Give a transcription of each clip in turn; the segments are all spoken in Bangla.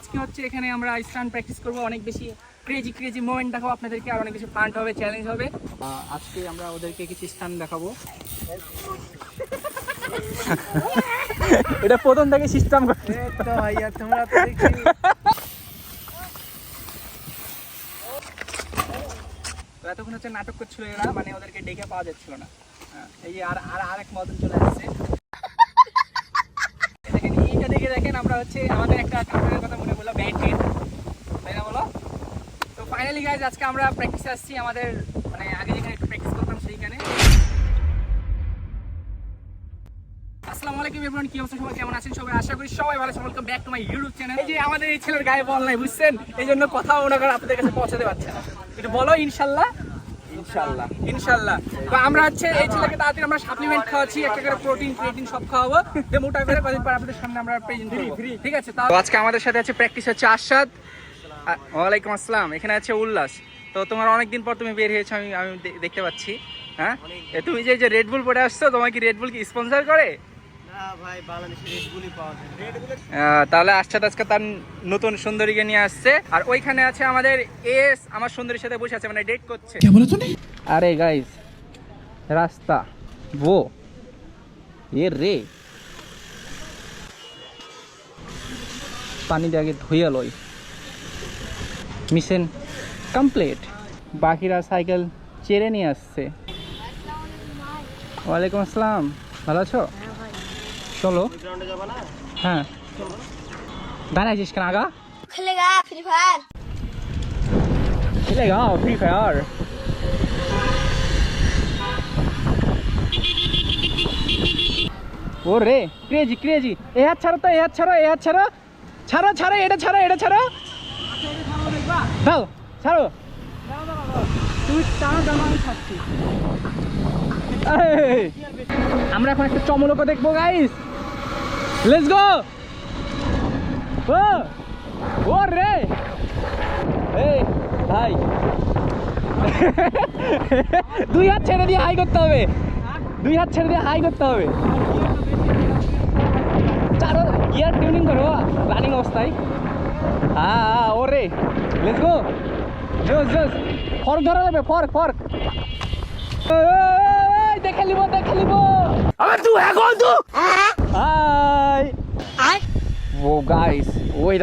আজকে হচ্ছে এখানে আমরা স্টান প্র্যাকটিস করব অনেক বেশি ক্রেজি ক্রেজি মোমেন্ট দেখাবো আপনাদেরকে আর অনেক বেশি ফান্ড হবে চ্যালেঞ্জ হবে। আজকে আমরা ওদেরকে কিছু স্টান দেখাবো। এটা প্রথম থেকে সিস্টেম করতে তো ভাইয়া তোমরা তো দেখছি এতক্ষণ হচ্ছে নাটক করছিল এরা মানে ওদেরকে ডেকে পাওয়া যাচ্ছিল না। হ্যাঁ, এই যে আর আর আরেক মদন চলে আসছে। আমরা হচ্ছে, আমাদের একটা কাপড়ের কথা মনে তাই না বলো? তো ফাইনালি গাইজ আজকে আমরা প্র্যাকটিস আসছি আমাদের মানে আগে যেখানে প্র্যাকটিস করতাম সেইখানে। কি সবাই? আশা করি সবাই ভালো ব্যাক এই যে আমাদের এই ছেলের গায়ে বল নাই, বুঝছেন? এই জন্য কথা ওনাকে আপনাদের কাছে পৌঁছাতে পারছে না। বলো, ইনশাল্লাহ। ইনশাআল্লাহ। ইনশাল্লাহ তো আমরা হচ্ছে এই ছেলেকে তাড়াতাড়ি আমরা সাপ্লিমেন্ট খাওয়াচ্ছি একটা করে প্রোটিন ক্রিয়েটিন সব খাওয়াবো। যে মোটা করে কদিন পর আপনাদের সামনে আমরা প্রেজেন্ট করব। ঠিক আছে তো আজকে আমাদের সাথে আছে প্র্যাকটিস হচ্ছে আশাদ। ওয়ালাইকুম আসসালাম। এখানে আছে উল্লাস। তো তোমার অনেকদিন পর তুমি বের হয়েছো আমি আমি দেখতে পাচ্ছি। হ্যাঁ? তুমি যে রেডবুল রেড বুল পরে আসছো তোমার কি রেড বুল কি স্পন্সর করে? তাহলে আশ্চাদ আজকে তার নতুন সুন্দরীকে নিয়ে আসছে। আর ওইখানে আছে আমাদের এস আমার সুন্দরীর সাথে বসে আছে মানে ডেট করছে। আরে গাইস রাস্তা ও এ রে। পানি দিয়ে আগে ধুয়ে লই। মিশন কমপ্লিট বাকিরা সাইকেল চেড়ে নিয়ে আসছে। ওয়ালাইকুম আসসালাম ভালো আছো? চলো। হ্যাঁ। দাঁড়াইছিস কেন আগা? খেলেগা ফ্রি ফায়ার খেলেগা? ফ্রি ফায়ার ও রে ক্রেজি ক্রেজি এ হাত ছাড়ো তো এ হাত ছাড়ো এ হাত ছাড়ো। ছাড়ো ছাড়ো এটা ছাড়ো এটা ছাড়ো। দাও ছাড়ো। তুমি টানা দাম আমি ছাড়ছি। আমরা এখন একটা চমলকও দেখব গাইস লেটস গো ও ও রে এই ভাই দুই হাত ছেড়ে দিয়ে হাই করতে হবে। দুই হাত ছেড়ে দিয়ে হাই করতে হবে। চারো গিয়ার টিউনিং করো রানিং অবস্থায়। হ্যাঁ ওরে লেটস গো জোস জোস। ফর্ক ধরা লাগবে ফর্ক ফর্ক দেখে লিব দেখে লিব আবার তুই এখন তুই হাই ও গাইস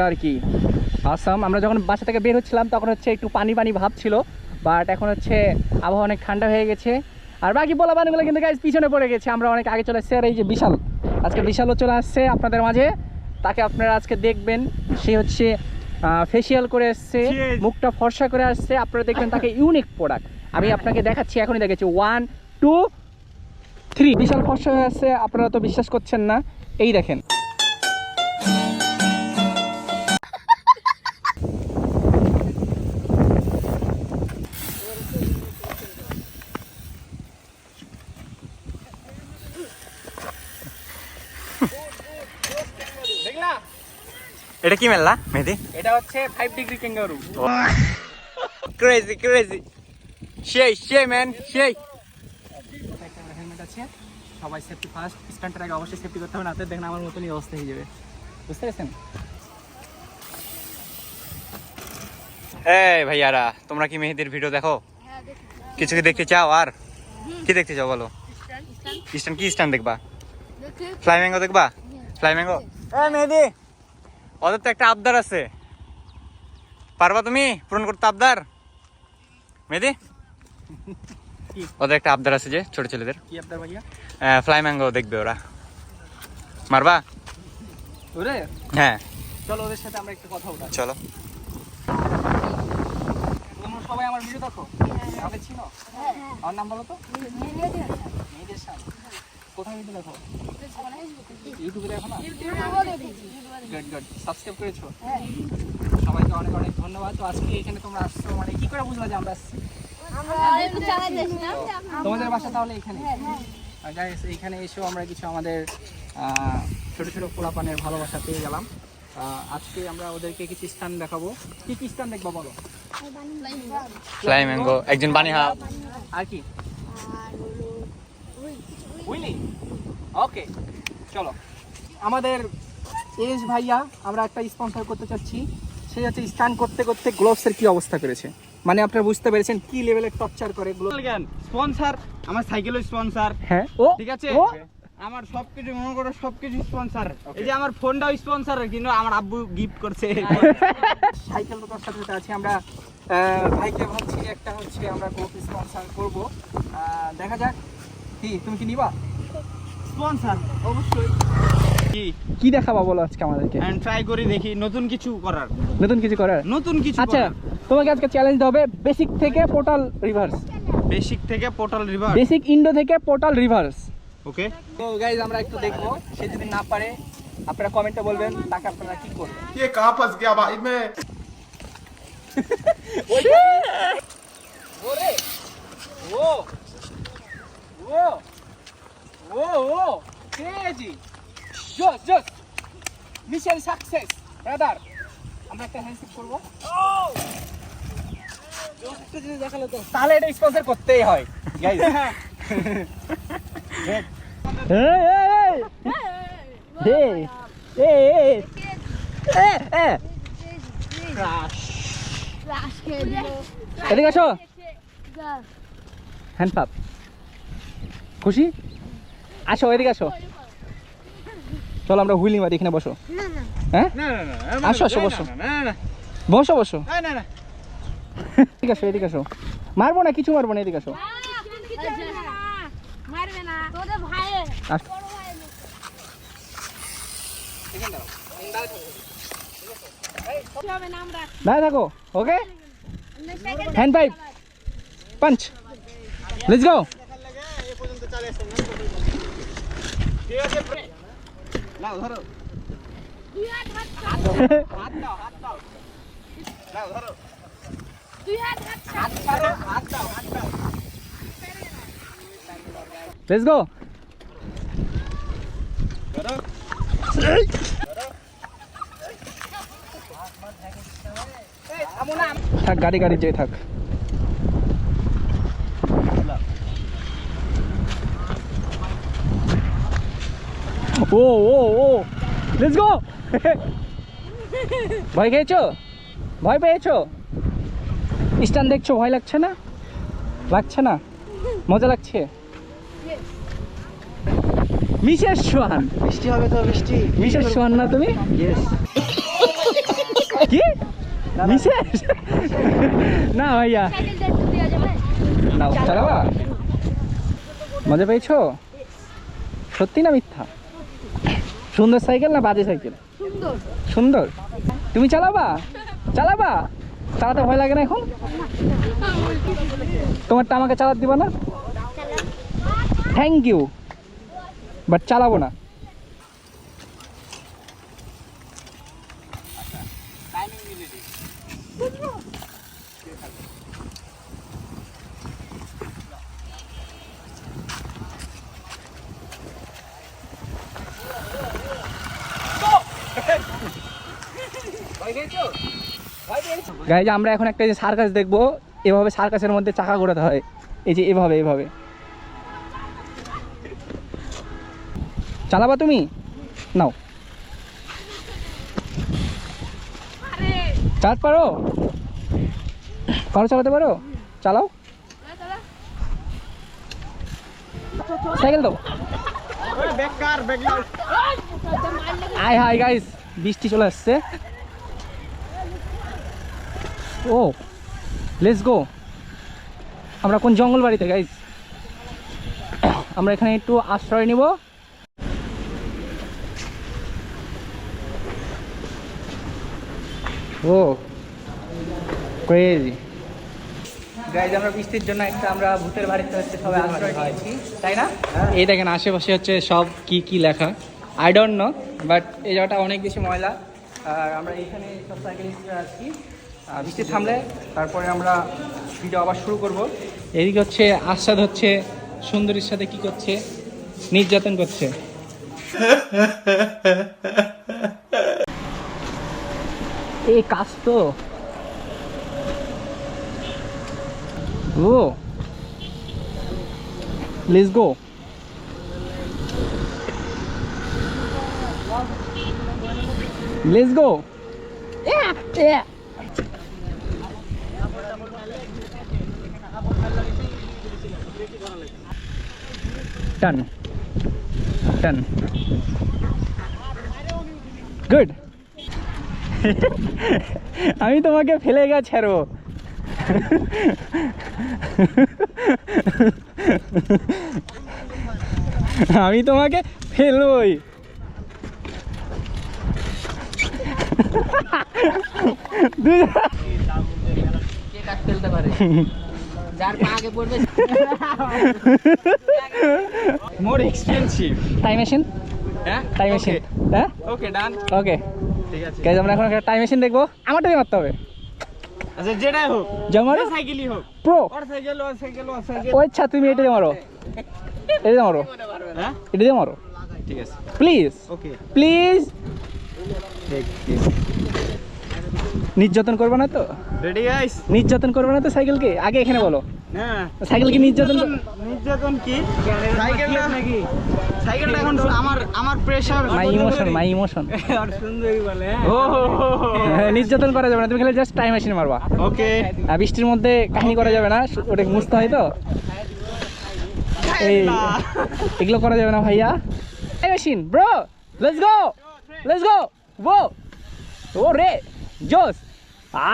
আর কি? আসাম আমরা যখন বাসা থেকে বের হচ্ছিলাম তখন হচ্ছে একটু পানি পানি ভাব ছিল বাট এখন হচ্ছে আবহাওয়া অনেক ঠান্ডা হয়ে গেছে। আর বাকি বলা বানিগুলো কিন্তু গাইস পিছনে পড়ে গেছে। আমরা অনেক আগে চলে এসেছি আর এই যে বিশাল আজকে বিশালও চলে আসছে আপনাদের মাঝে। তাকে আপনারা আজকে দেখবেন। সে হচ্ছে ফেসিয়াল করে Cheers! মুখটা ফর্সা করে আসছে। আপনারা দেখবেন তাকে ইউনিক প্রোডাক্ট আমি আপনাকে দেখাচ্ছি এখনই দেখেছি। ওয়ান টু থ্রি বিশাল ফর্সা হয়ে আসছে আপনারা তো বিশ্বাস করছেন না। এই দেখেন। এটা কি মেলা মেহেদি? এটা হচ্ছে five degree kangaroo crazy crazy সেই সেই ম্যান সেই। আছে। সবাই সেফটি ফার্স্ট স্ট্যান্ডের আগে অবশ্যই সেফটি করতে হবে না দেখেন আমার মতনই অবস্থা হয়ে যাবে। বুঝতে পেরেছেন? এই ভাইয়ারা তোমরা কি মেহেদির ভিডিও দেখো? কিছু কি দেখতে চাও? আর? কি দেখতে চাও বলো? স্ট্যান্ড কি স্ট্যান্ড দেখবা? ফ্লাই ম্যাঙ্গো দেখবা? ফ্লাই ম্যাঙ্গো মেহেদি ওদের তো একটা আবদার আছে। পারবা তুমি? পূরণ করতে আবদার? মেহেদি? ওদের একটা আবদার আছে যে ছোট ছেলেদের। কি আপনার ভাইয়া? ফ্লাই ম্যাঙ্গো দেখবে ওরা। মারবা? ওরে? হ্যাঁ। চলো ওদের সাথে আমরা একটু কথা বলি। চলো। তোমরা সবাই আমার ভিডিও দেখো? আমাকে চিনো? আমার নাম বলো তো? মেয়েদের সাথে। কোথায় ভিডিও দেখো? ইউটিউবে। দেখো না? গুড গুড সাবস্ক্রাইব করেছ? সবাইকে অনেক অনেক ধন্যবাদ। তো আজকে এখানে তোমরা আসছো মানে কি করে বুঝলা যে আমরা আসছি? তোমাদের বাসা তাহলে এখানে guys, এইখানে এসেও আমরা কিছু আমাদের ছোট ছোট পোলাপানের ভালোবাসা পেয়ে গেলাম। আজকে আমরা ওদেরকে কিছু স্থান দেখাবো। কি কি স্থান দেখব বলো? ফ্লাই ম্যাঙ্গো একজন বানি হা আর কি? উইলি। ওকে চলো। আমাদের এস ভাইয়া আমরা একটা স্পন্সর করতে চাচ্ছি। সে হচ্ছে স্টান করতে করতে গ্লোভসের কি অবস্থা করেছে? মানে আপনারা বুঝতে পেরেছেন কি লেভেলের টর্চার করে গ্লোভ স্পন্সর আমার সাইকেলের স্পন্সর হ্যাঁ। ও ঠিক আছে? ও। আমার সবকিছু মনে করো সবকিছু স্পন্সর এই যে আমার ফোনটাও স্পন্সর কিন্তু আমার আব্বু গিফট করছে। সাইকেল দোকান সাথে সাথে আছি আমরা আহ, ভাইকে ভাবছি একটা হচ্ছে আমরা গ্লোভ স্পন্সর করব। আহ, দেখা যাক। কি তুমি কি নিবা? স্পন্সর অবশ্যই। কি দেখাবা বলো আজকে আমাদেরকে? এন্ড ট্রাই করি দেখি নতুন কিছু করার। নতুন কিছু করার? নতুন কিছু আচ্ছা তোমাকে আজকে চ্যালেঞ্জ হবে বেসিক থেকে পোর্টাল রিভার্স বেসিক থেকে পোর্টাল রিভার্স বেসিক ইন্ডো থেকে পোর্টাল রিভার্স ওকে তো গাইজ আমরা একটু দেখব সে যদি না পারে আপনারা কমেন্টে বলবেন তাকে আপনারা কি করবে কে কাহা ফাঁস ভাই মে ওরে ও ও ও ও কে জি জোস জোস মিশন সাকসেস ব্রাদার আমরা একটা হ্যান্ডশেক করব। তাহলে এটা স্পন্সর করতেই হয় এই এদিকে আসো। হ্যান্ড পাপ খুশি? আসো এদিকে আসো। চলো আমরা হুইলি মারি এখানে বসো। হ্যাঁ? না না না আসো, আসো, বসো। না না না। বসো বসো। না না না। এদিকে আসো এদিকে আসো। মারবো না কিছু মারবো না এদিকে আসো। দাঁড়া থাকো okay? Hand pipe punch let's go নাও ধরো। তুই হাত হাত হাত দাও। হাত দাও ধরো। তুই হাত হাত হাত ছাড়ো হাত দাও হাত দাও লেটস গো ধরো থাক গাড়ি গাড়ি যেয়ে থাক। ও ও ও। লেটস গো ভয় খেয়েছো? ভয় পেয়েছ? স্ট্যান্ড দেখছ ভয় লাগছে না? লাগছে না? মজা লাগছে? মিসেস সোহান। বৃষ্টি হবে তো বৃষ্টি মিসেস সোহান না তুমি? কি? মিসেস? না ভাইয়া। দেওয়া চালাবা? মজা পেয়েছ? সত্যি না মিথ্যা? সুন্দর সাইকেল না বাজে সাইকেল? সুন্দর। সুন্দর? তুমি চালাবা? চালাবা? চালাতে ভয় লাগে না এখন? তোমারটা আমাকে চালাতে দিবা না? থ্যাংক ইউ বাট চালাবো না। গাইজ আমরা এখন একটা যে সার্কাস দেখব এভাবে সার্কাসের মধ্যে চাকা ঘোরাতে হয়। এই যে এভাবে এভাবে। চালাবা তুমি? নাও। চালাতে পারো? পারো চালাতে পারো? চালাও। সাইকেল দাও। আয় হাই গাইস বৃষ্টি চলে আসছে। ও লেটস গো আমরা কোন জঙ্গল বাড়িতে গাইস আমরা এখানে একটু আশ্রয় নিব। ও ক্রেজি গাইজ আমরা বৃষ্টির জন্য একটা আমরা ভূতের বাড়িতে হচ্ছে সবাই আশ্রয় নিয়েছি তাই না? এই দেখেন আশেপাশে হচ্ছে সব কি কি লেখা। আই ডোন্ট নো বাট এই জায়গাটা অনেক বেশি ময়লা। আর আমরা এখানে সব সাইকেলিস্টরা আছি। আর বৃষ্টি থামলে তারপরে আমরা ভিডিও আবার শুরু করব। এদিকে হচ্ছে আস্বাদ হচ্ছে সুন্দরীর সাথে কি করছে? নির্যাতন করছে। এই কাজ তো। ও। লেটস গো লেটস গো টান টান গুড আমি তোমাকে ফেলে গা ছাড়বো। আমি তোমাকে মোর এক্সপেন্সিভ টাইম মেশিন হ্যাঁ? টাইম মেশিন হ্যাঁ? ওকে ডান ওকে ঠিক আছে। গাইজ আমরা এখন একটা টাইম মেশিন দেখব। আমারটাই মারতে হবে। আচ্ছা যেটাই হোক। যেমন সাইকেলই হোক। প্রো ওর সাইকেল ওর সাইকেল ওর সাইকেল ও আচ্ছা তুমি এটা মারো। এটা মারো। হ্যাঁ? এটা দিয়ে মারো। ঠিক আছে। প্লিজ ওকে প্লিজ নির্যাতন করবে না তো? রেডি গাইস নির্যাতন করবে না তো সাইকেলকে? আগে এখানে বলো। না। সাইকেলকে নির্যাতন নির্যাতন কি? সাইকেলটা নাকি? সাইকেলটা এখন আমার আমার pressure my emotion my emotion আর সুন্দরী বলে ও। নির্যাতন করা যাবে না তুমি খালি জাস্ট টাইম মেশিন মারবা। ওকে আর বৃষ্টির মধ্যে কাহিনী করা যাবে না ওটা মুছতে হয় তো। এগুলো করা যাবে না ভাইয়া। এই machine bro let's go let's go ও ও রে জোস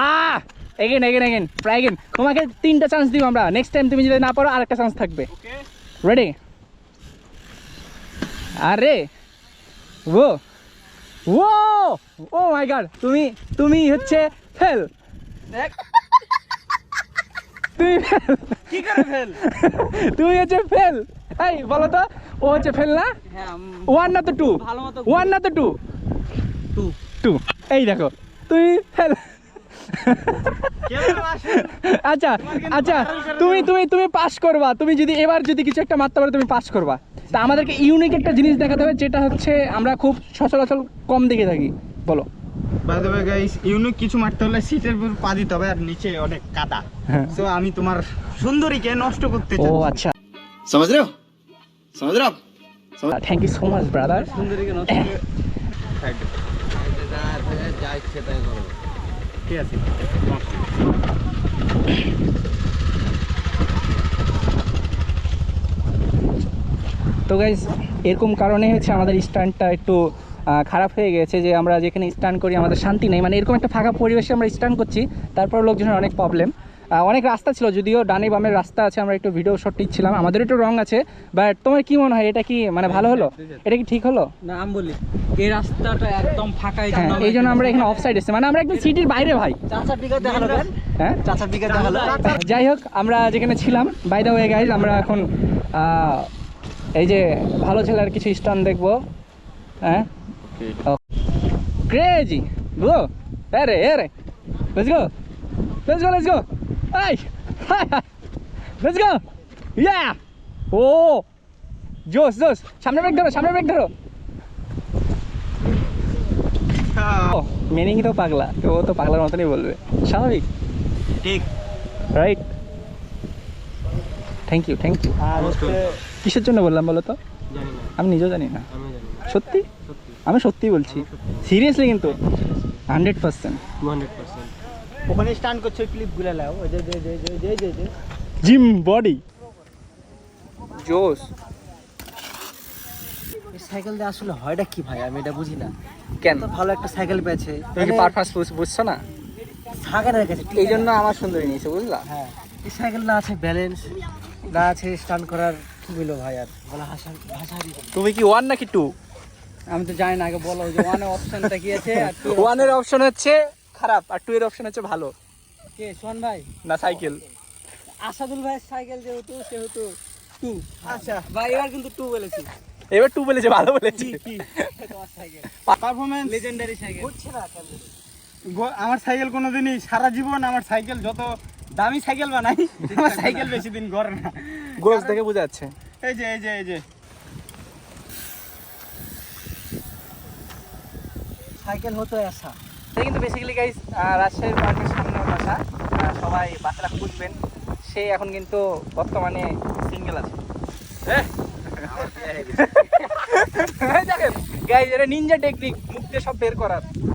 আ এগেন এগেন এগেন প্রায় এগেন তোমাকে তিনটা চান্স দিব আমরা। নেক্সট টাইম তুমি যদি না পারো আরেকটা চান্স থাকবে। রেডি আরে! ও ও ও মাই গড তুমি তুমি হচ্ছে ফেল তুমি। কি করে ফেল তুমি হচ্ছে ফেল এই বলো তো ও হচ্ছে ফেল না? হ্যাঁ ওয়ান না তো টু ওয়ান না তো টু টু টু এই দেখো তুমি ফেল আচ্ছা আচ্ছা তুমি তুমি তুমি পাশ করবা। তুমি যদি এবার যদি কিছু একটা মারতে পারো তুমি পাশ করবা। তা আমাদেরকে ইউনিক একটা জিনিস দেখাতে হবে যেটা হচ্ছে আমরা খুব সচরাচর কম দেখে থাকি। বলো। ইউনিক কিছু মারতে হলে সিটের উপর পা দিতে হবে আর নিচে অনেক তো হ্যাঁ। আমি তোমার সুন্দরীকে নষ্ট করতে আচ্ছা। সমাজ thank you so much brother তো গাইজ এরকম কারণে হচ্ছে আমাদের স্ট্যান্ডটা একটু খারাপ হয়ে গেছে যে আমরা যেখানে স্ট্যান্ড করি আমাদের শান্তি নেই। মানে এরকম একটা ফাঁকা পরিবেশে আমরা স্ট্যান্ড করছি, তারপর লোকজনের অনেক প্রবলেম অনেক রাস্তা ছিল যদিও ডানে বামের রাস্তা আছে আমরা একটু ভিডিও শট নিচ্ছিলাম। আমাদের একটু রং আছে বাট তোমার কি মনে হয় এটা কি মানে ভালো হলো? এটা কি ঠিক হলো? না আমি বলি এই রাস্তাটা একদম ফাঁকা হ্যাঁ এই জন্য আমরা এখানে অফ সাইড এসেছি। মানে আমরা একদম সিটির বাইরে ভাই। চাচা পিকা দেখাল হ্যাঁ? চাচা পিকা দেখাল যাই হোক আমরা যেখানে ছিলাম বাই দ্য ওয়ে গাইজ আমরা এখন এই যে ভালো ছেলের কিছু স্টান দেখব। হ্যাঁ? ক্রেজি গো আরে আরে let's go let's go let's go hi hi let's go yeah ও জোস জোস সামনে ব্রেক ধরো সামনে ব্রেক ধরো। ও মেনিং তো পাগলা তো ও তো পাগলার মতনই বলবে। স্বাভাবিক। ঠিক। Right thank you thank you কিসের জন্য বললাম বলো তো? আমি নিজেও জানি না। সত্যি? আমি সত্যি বলছি। সিরিয়াসলি কিন্তু? হান্ড্রেড পার্সেন্ট ওখানে স্টান্ট করছে ক্লিপগুলো লাও। ওই যে যে যে যে যে যে যে। Gym body. জোস এই সাইকেল দিয়ে আসলে হয়টা কি ভাই? আমি এটা বুঝি না। কেন? ভালো একটা সাইকেল পেয়েছে। তুমি কি পারপাস বুঝছ না? সাগের রেখেছে এই জন্য আমার সুন্দরী নিয়েছে বুঝলা? হ্যাঁ। এই সাইকেল না আছে ব্যালেন্স না আছে স্টান করার কি বলব ভাই আর বলা ভাষা ভাষা তুমি কি ওয়ান নাকি টু আমি তো জানি না আগে বলো যে ওয়ানের অপশনটা কি আছে আর টু ওয়ানের অপশন হচ্ছে খারাপ আর টু এর অপশন হচ্ছে ভালো। কে? সোহান ভাই? না সাইকেল। আসাদুল ভাইয়ের সাইকেল যেহেতু সেহেতু টু আচ্ছা। ভাই এবার কিন্তু টু বলেছি। এবার টু বলেছে ভালো বলেছে। Performance legendary cycle. বুঝছে না কেন? আমার সাইকেল কোনোদিনই সারা জীবন আমার সাইকেল যত দামি সাইকেল বানাই আমার সাইকেল বেশি দিন ঘরে না। গ্রোস দেখে বোঝা যাচ্ছে। এই যে এই যে এই যে। সাইকেল হতো আসা এটা কিন্তু বেসিক্যালি গাইজ রাজশাহীর পার্কের সামনে বাসা সবাই বাচ্চারা খুঁজবেন। সে এখন কিন্তু বর্তমানে সিঙ্গেল আছে। গাইজ এটা নিনজা টেকনিক মুখ দিয়ে সব বের করার।